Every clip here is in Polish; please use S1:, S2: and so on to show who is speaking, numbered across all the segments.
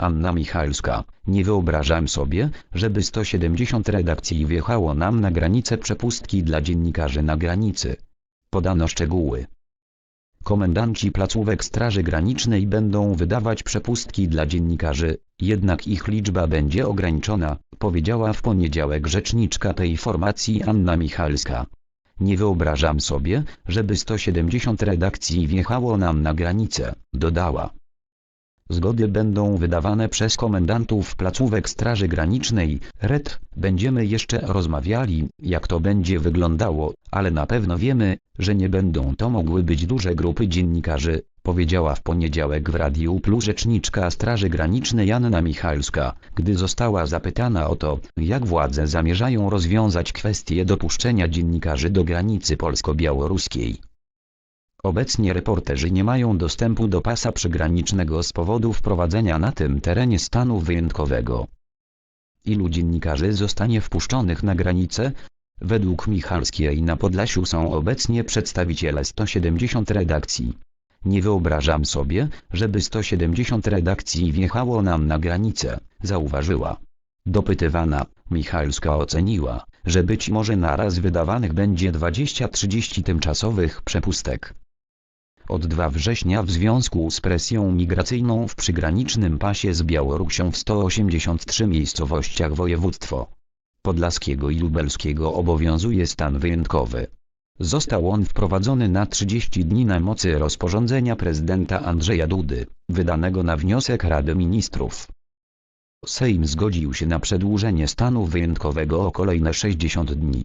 S1: Anna Michalska. Nie wyobrażam sobie, żeby 170 redakcji wjechało nam na granicę przepustki dla dziennikarzy na granicy. Podano szczegóły. Komendanci placówek Straży Granicznej będą wydawać przepustki dla dziennikarzy, jednak ich liczba będzie ograniczona, powiedziała w poniedziałek rzeczniczka tej formacji Anna Michalska. Nie wyobrażam sobie, żeby 170 redakcji wjechało nam na granicę, dodała. Zgody będą wydawane przez komendantów placówek Straży Granicznej, RED. Będziemy jeszcze rozmawiali, jak to będzie wyglądało, ale na pewno wiemy, że nie będą to mogły być duże grupy dziennikarzy, powiedziała w poniedziałek w Radiu Plus rzeczniczka Straży Granicznej Anna Michalska, gdy została zapytana o to, jak władze zamierzają rozwiązać kwestię dopuszczenia dziennikarzy do granicy polsko-białoruskiej. Obecnie reporterzy nie mają dostępu do pasa przygranicznego z powodu wprowadzenia na tym terenie stanu wyjątkowego. Ilu dziennikarzy zostanie wpuszczonych na granicę? Według Michalskiej na Podlasiu są obecnie przedstawiciele 170 redakcji. Nie wyobrażam sobie, żeby 170 redakcji wjechało nam na granicę, zauważyła. Dopytywana, Michalska oceniła, że być może naraz wydawanych będzie 20-30 tymczasowych przepustek. Od 2 września w związku z presją migracyjną w przygranicznym pasie z Białorusią w 183 miejscowościach województwo podlaskiego i lubelskiego obowiązuje stan wyjątkowy. Został on wprowadzony na 30 dni na mocy rozporządzenia prezydenta Andrzeja Dudy, wydanego na wniosek Rady Ministrów. Sejm zgodził się na przedłużenie stanu wyjątkowego o kolejne 60 dni.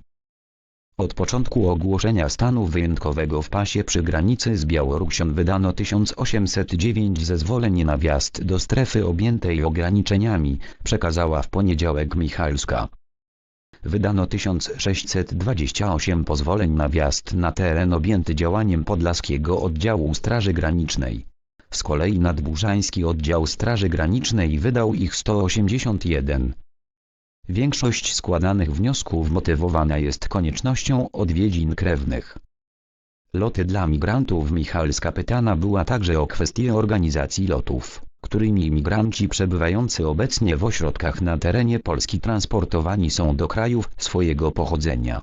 S1: Od początku ogłoszenia stanu wyjątkowego w pasie przy granicy z Białorusią wydano 1809 zezwoleń na wjazd do strefy objętej ograniczeniami, przekazała w poniedziałek Michalska. Wydano 1628 pozwoleń na wjazd na teren objęty działaniem Podlaskiego Oddziału Straży Granicznej. Z kolei Nadburzański Oddział Straży Granicznej wydał ich 181. Większość składanych wniosków motywowana jest koniecznością odwiedzin krewnych. Loty dla migrantów Michalska pytana była także o kwestię organizacji lotów, którymi migranci przebywający obecnie w ośrodkach na terenie Polski transportowani są do krajów swojego pochodzenia.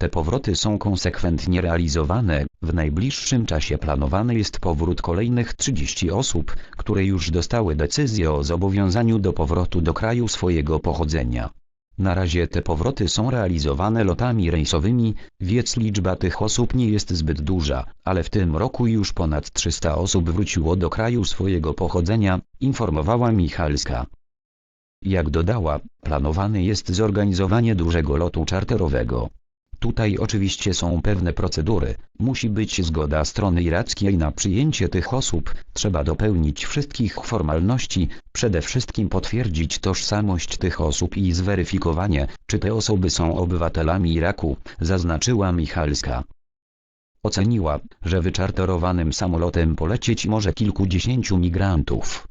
S1: Te powroty są konsekwentnie realizowane, w najbliższym czasie planowany jest powrót kolejnych 30 osób, które już dostały decyzję o zobowiązaniu do powrotu do kraju swojego pochodzenia. Na razie te powroty są realizowane lotami rejsowymi, więc liczba tych osób nie jest zbyt duża, ale w tym roku już ponad 300 osób wróciło do kraju swojego pochodzenia, informowała Michalska. Jak dodała, planowane jest zorganizowanie dużego lotu czarterowego. Tutaj oczywiście są pewne procedury, musi być zgoda strony irackiej na przyjęcie tych osób, trzeba dopełnić wszystkich formalności, przede wszystkim potwierdzić tożsamość tych osób i zweryfikowanie, czy te osoby są obywatelami Iraku, zaznaczyła Michalska. Oceniła, że wyczarterowanym samolotem polecieć może kilkudziesięciu migrantów.